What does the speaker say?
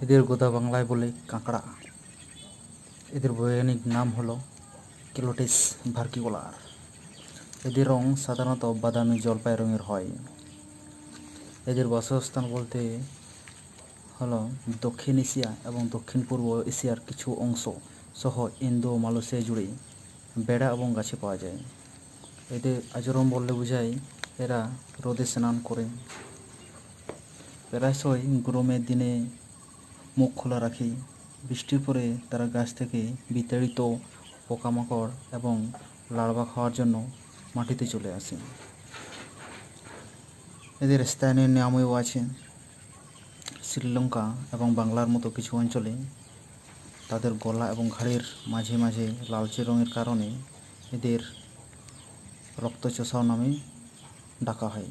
এদের গোদা বাংলায় বলে কাঁকড়া। এদের বৈজ্ঞানিক নাম হলো কেলোটিস ভার্কিকুলার এদের রং সাধারণত বাদামি জলপাই রঙের হয়। এদের বাসস্থান বলতে হলো দক্ষিণ এশিয়া এবং দক্ষিণ পূর্ব এশিয়ার কিছু অংশ সহ ইন্দো মালয়েশিয়া জুড়ে বেড়া এবং গাছে পাওয়া যায়। এদের আচরণ বললে বোঝায় এরা রোদে স্নান করে। প্রায়শই গরমের দিনে মুখ খোলা রাখে। বৃষ্টির পরে তারা গাছ থেকে বিতাড়িত পোকামাকড় এবং লার্ভা খাওয়ার জন্য মাটিতে চলে আসে। এদের স্থানীয় নিয়মও আছে। শ্রীলঙ্কা এবং বাংলার মতো কিছু অঞ্চলে তাদের গলা এবং ঘাড়ের মাঝে মাঝে লালচে রঙের কারণে এদের রক্তচোষা নামে ডাকা হয়।